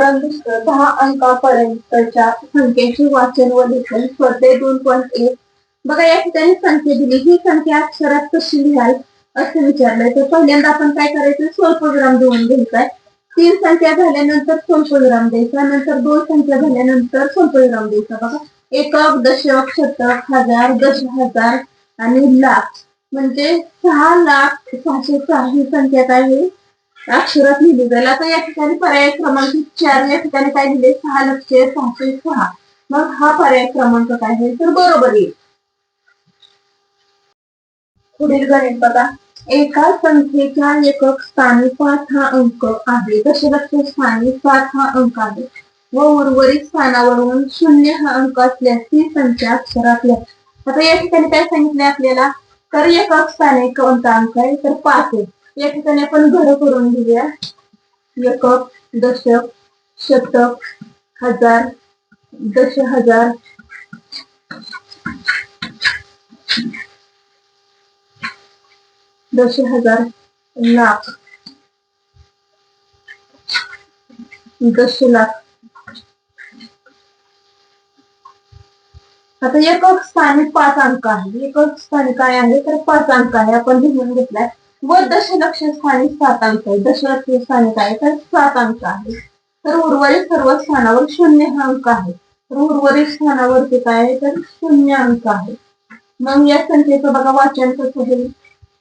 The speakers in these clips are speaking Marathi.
परंतु दहा अंकापर्यंतच्या संख्येचे वाचन व लेखन स्पर्धे दोन पॉईंट एक. बघा या ठिकाणी संख्या दिली. ही संख्या अक्षरात कशी लिहाल असं विचारलंय. तर पहिल्यांदा आपण काय करायचं? स्वल्पविराम देऊन घ्यायचाय. तीन संख्या झाल्यानंतर स्वल्पविराम द्यायचा. नंतर दोन संख्या झाल्यानंतर स्वल्पविराम द्यायचा. बघा एकक दशक शतक हजार दश हजार आणि लाख. म्हणजे सहा लाख सहाशे सहा ही संख्या काय अक्षरात लिहिली जाईल आता या ठिकाणी पर्याय क्रमांक चार या ठिकाणी काय लिहिले सहा लक्ष सहाशे सहा. मग हा पर्याय क्रमांक काय आहे? तर बरोबर येईल. पुढील गणित बघा. एका संख्येच्या एकक स्थानी पाच हा अंक आहे. दशलक्ष स्थानी सात हा अंक आहे? व उर्वरित स्थानावरून शून्य हा अंक असल्यास ती संख्या अक्षरातल्या आता या ठिकाणी काय सांगितले आपल्याला? तर एकक स्थानी कोणता अंक आहे? तर पाच आहे. या आपण घर घेऊया. एकक दशक शतक हज़ार, दश हज़ार. दश हज़ार लाख. दश लाख. आता एकक अंक आहे. एकक स्थानी काय अंक आहे. आपण लिहून घेतलाय. व दशलक्ष स्थानी सात अंक आहे. दशलक्ष स्थानी काय आहे तर सात अंक आहे. तर उर्वरित सर्व स्थानावर शून्य हा अंक आहे. तर उर्वरित स्थानावरती काय आहे तर शून्य अंक आहे. मग या संख्येचं बघा वाचन कसं होईल?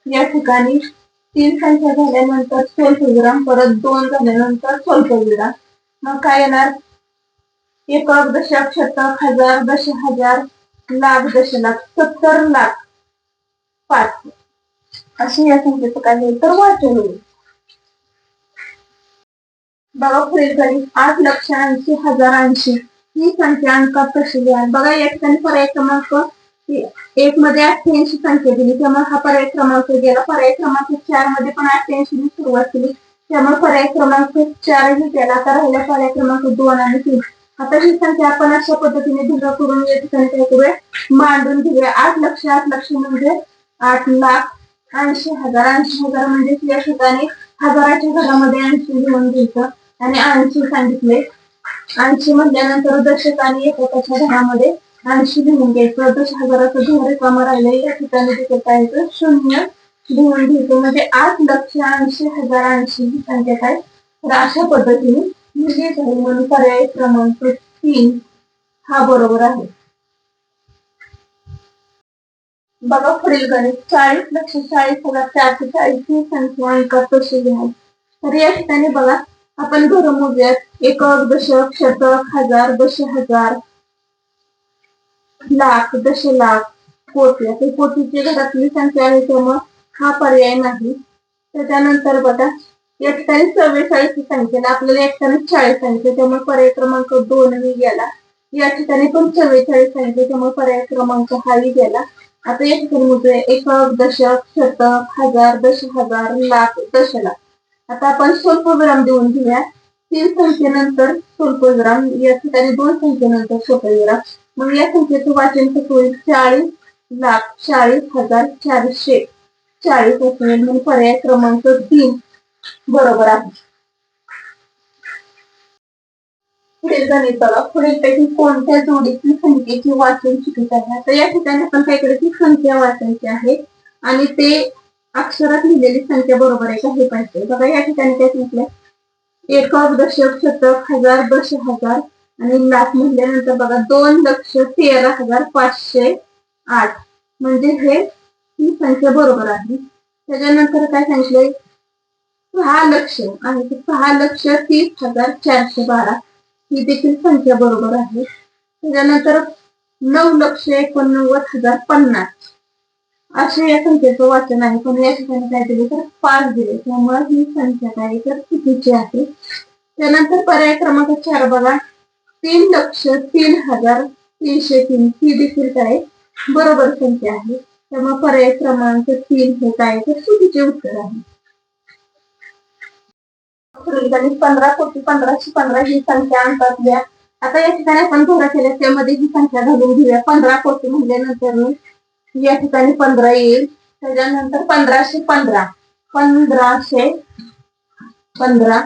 या ठिकाणी तीन संख्या झाल्यानंतर स्वल्पविराम परत दोन झाल्यानंतर स्वल्पविराम मग काय येणार? एकक दशक शतक हजार दश हजार लाख दशलाख सत्तर लाख पाच. अशी या संख्येचं तर वाचन होईल बघा पुढील गणित आठ लक्ष ऐंशी हजार ऐंशी. ही संख्या अंकात कशी आहे. बघा या ठिकाणी पर्याय क्रमांक एक मध्ये अठ्ठ्याऐंशी संख्या दिली. त्यामुळे हा पर्याय क्रमांक गेला. पर्याय क्रमांक चारमध्ये पण अठ्ठ्याऐंशी ने सुरुवात केली. त्यामुळे पर्याय क्रमांक चारही गेला. आता राहिला पर्याय क्रमांक दोन आणि तीन. आता ही संख्या आपण अशा पद्धतीने भिन्न करून या ठिकाणी काय करूया? मांडून घेऊया. आठ लक्ष आठ लक्ष म्हणजे आठ लाख ऐंशी हजार ऐंशी हजार म्हणजे या ठिकाणी हजाराच्या घरामध्ये ऐंशी लिहून घ्यायचं आणि ऐंशी सांगितले. ऐंशी म्हटल्यानंतर दशकाने आणि एककाच्या घरामध्ये ऐंशी लिहून घ्यायचं. दश हजाराचं घर रिकामा राहिलंय. या ठिकाणी तिथे काय शून्य लिहून घ्यायचं. म्हणजे आठ लक्ष ऐंशी हजार ऐंशी ही संख्या काय? तर अशा पद्धतीने म्हणजे म्हणून पर्याय क्रमांक तीन हा बरोबर आहे. बघा पुढील गणित. चाळीस लक्ष चाळीस हजार चारशे चाळीस ही संख्या एका कशी लिहाल तर या ठिकाणी बघा आपण घर मोजूयात एकक दशक शतक हजार दश हजार लाख दश लाख कोटी. आता कोटीची घरातली संख्या आहे त्यामुळे हा पर्याय नाही. त्याच्यानंतर बघा या ठिकाणी चव्वेचाळीस ही संख्या आपल्याला या ठिकाणी चाळीस संख्या त्यामुळे पर्याय क्रमांक दोन ही गेला. या ठिकाणी पण चव्वेचाळीस संख्या त्यामुळे पर्याय क्रमांक हाही गेला. आता या ठिकाणी मोजूया एकक दशक शतक हजार दश हजार लाख दशलाख आता आपण स्वल्प विराम देऊन घेऊया. तीन संख्येनंतर स्वल्प विराम या ठिकाणी दोन संख्येनंतर स्वल्प विराम मग या संख्येचं वाचन कसं होईल? चाळीस लाख चाळीस हजार चारशे. चाळीस असं म्हणून पर्याय क्रमांक तीन. बरोबर आहे. पुढील गणित बघा पुढील पैकी कोणत्या जोडीची संख्येची वाचन चुकीच आहे? तर या ठिकाणी आपण काय करायची संख्या वाचायची आहे आणि ते अक्षरात लिहिलेली संख्या बरोबर आहे का हे पाहिजे. बघा या ठिकाणी काय सांगितलं एक दशक शतक हजार दश हजार आणि लाख म्हटल्यानंतर बघा दोन लक्ष तेरा हजार पाचशे आठ. म्हणजे हे ही संख्या बरोबर आहे. त्याच्यानंतर काय सांगितलंय? सहा लक्ष आहे. सहा लक्ष तीस हजार चारशे बारा. ही देखील संख्या बरोबर आहे. त्याच्यानंतर नऊ लक्ष एकोणनव्वद हजार पन्नास. असे या संख्येचं वाचन आहे. पण या ठिकाणी काय दिले तर पाच दिले. त्यामुळे ही संख्या काय तर चुकीची आहे. त्यानंतर पर्याय क्रमांक चार बघा. तीन लक्ष तीन हजार तीनशे तीन. ही देखील काय? बरोबर संख्या आहे. त्यामुळे पर्याय क्रमांक तीन हे काय? तर चुकीचे उत्तर आहे. पूर्वी पंधरा कोटी पंधराशे पंधरा ही संख्या अंकात द्या आता या ठिकाणी आपण घोडा केल्या त्यामध्ये ही संख्या घालून घेऊया. पंधरा कोटी म्हणल्यानंतर या ठिकाणी पंधरा येईल. त्याच्यानंतर पंधराशे पंधरा पंधराशे पंधरा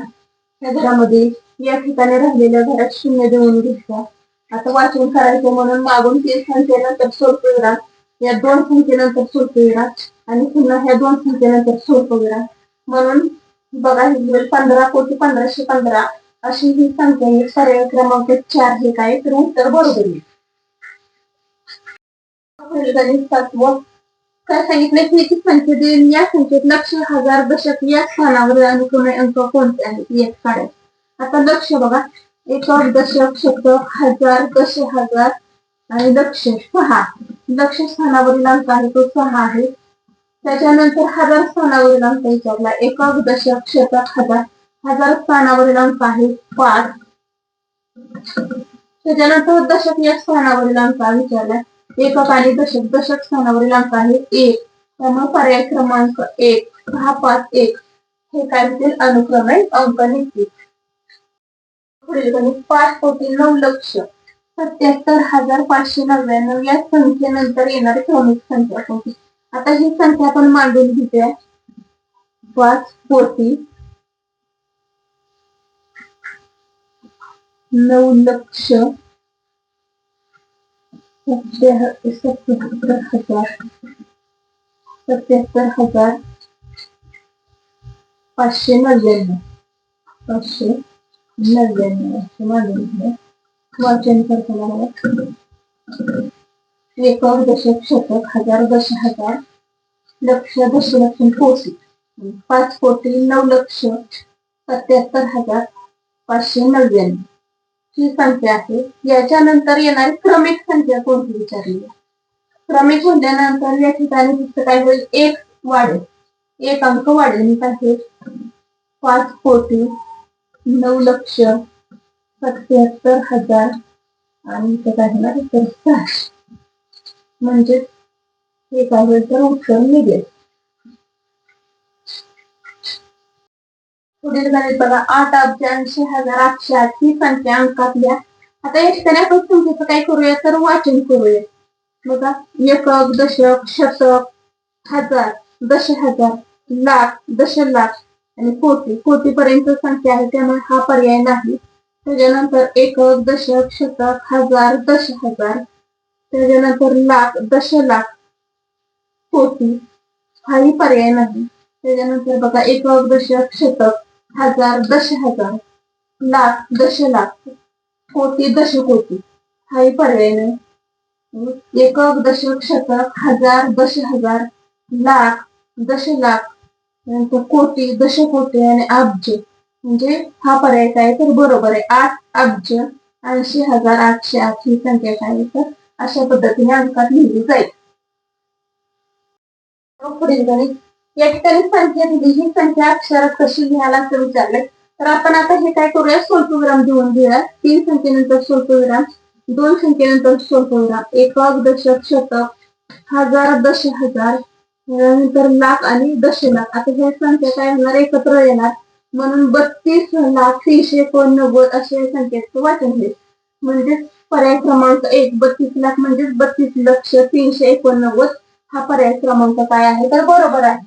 या घरामध्ये या ठिकाणी राहिलेल्या घरात शून्य देऊन घेतला आता वाचन करायचं म्हणून मागून तीन संख्येनंतर स्वल्पविराम या दोन संख्येनंतर स्वल्पविराम आणि पुन्हा ह्या दोन संख्येनंतर स्वल्पविराम म्हणून बघा ही होईल पंधरा कोटी पंधराशे पंधरा अशी ही संख्या आहे पर्याय क्रमांक चार हे काय? तर उत्तर बरोबर आहे. तत्व. काय सांगितलं की याची संख्या देईल या संख्येत लक्ष हजार दशक या स्थानावर अनुक्रमे अंक कोणते आहेत? एक काढा. आता लक्ष बघा. एकक दशक शतक हजार दश हजार आणि लक्ष सहा. लक्ष स्थानावरील अंक आहे तो सहा आहे. त्याच्यानंतर हजार स्थानावरील अंक विचारला. एकाच दशक शतक हजार हजार स्थानावरील अंक आहे पाच. त्याच्यानंतर दशक या स्थानावरील अंक विचारला. एकक आणि दशक दशक स्थानावरील अंक आहे एक. त्यामुळे पर्याय क्रमांक एक सहा पाच एक. हे काय होतील? अनुक्रमे अंक निघतील. पुढील गणित पाच कोटी नऊ लक्ष. सत्याहत्तर हजार पाचशे नव्याण्णव या संख्येनंतर येणारी क्रमिक संख्या कोणती? आता ही संख्या आपण मांडून घेऊया पाच कोटी नऊ लक्ष. सत्याहत्तर हजार. सत्याहत्तर हजार पाचशे नव्याण्णव. पाचशे नव्याण्णव. असं मांडून घेऊया वाचन करताना मला एकर दशक शतक हजार दश हजार लक्ष दशलक्ष कोटी पाच कोटी नऊ लक्ष सत्याहत्तर हजार पाचशे नव्याण्णव. ही संख्या आहे. याच्यानंतर येणारी क्रमिक संख्या कोणती विचारली? आहे? क्रमिक म्हटल्यानंतर या ठिकाणी फक्त काय? होईल एक वाढेल. एक अंक वाढेल. आहे पाच कोटी नऊ लक्ष सत्याहत्तर हजार आणि इथं काय होणार? तर सहाशे. म्हणजे हे काय होईल तर उत्तर निघेल. पुढील गणित बघा. आठ अब्ज ऐंशी हजार आठशे आठ ही संख्या अंकातल्या आता या आपण संख्येचं काय करूया तर वाचन करूया. बघा. एकक दशक शतक हजार दश हजार लाख दशलाख आणि कोटी. कोटी पर्यंत संख्या आहे त्यामुळे हा पर्याय नाही. त्याच्यानंतर एकक दशक शतक हजार दश हजार त्याच्यानंतर लाख दशलाख कोटी हाही पर्याय नाही. त्याच्यानंतर बघा एक दशक शतक हजार दश हजार लाख दशलाख कोटी दशकोटी हाही पर्याय नाही. एकक दशक शतक हजार दश हजार लाख दशलाख नंतर कोटी दशकोटी आणि अब्ज. म्हणजे हा पर्याय काय तर बरोबर आहे. आठ अब्ज ऐंशी हजार आठशे आठ ही संख्या काय आहे तर अशा पद्धतीने अंकात लिहिली जाईल. पुढील गणित. या ठिकाणी संख्या दिली ही संख्या अक्षरात कशी लिहायला असं विचारलंय तर आपण आता हे काय करूया? स्वल्पविराम देऊन घेऊया. तीन संख्येनंतर स्वल्पविराम दोन संख्येनंतर स्वल्पविराम. एकक दशक शतक हजार दश हजार नंतर लाख आणि दशलाख आता ह्या संख्या काय होणार? एकत्र येणार. म्हणून बत्तीस लाख तीनशे एकोणनव्वद अशा संख्येचं वाचन होईल. म्हणजेच पर्याय क्रमांक एक बत्तीस लाख म्हणजेच बत्तीस लक्ष तीनशे एकोणनव्वद हा पर्याय क्रमांक काय आहे? तर बरोबर आहे.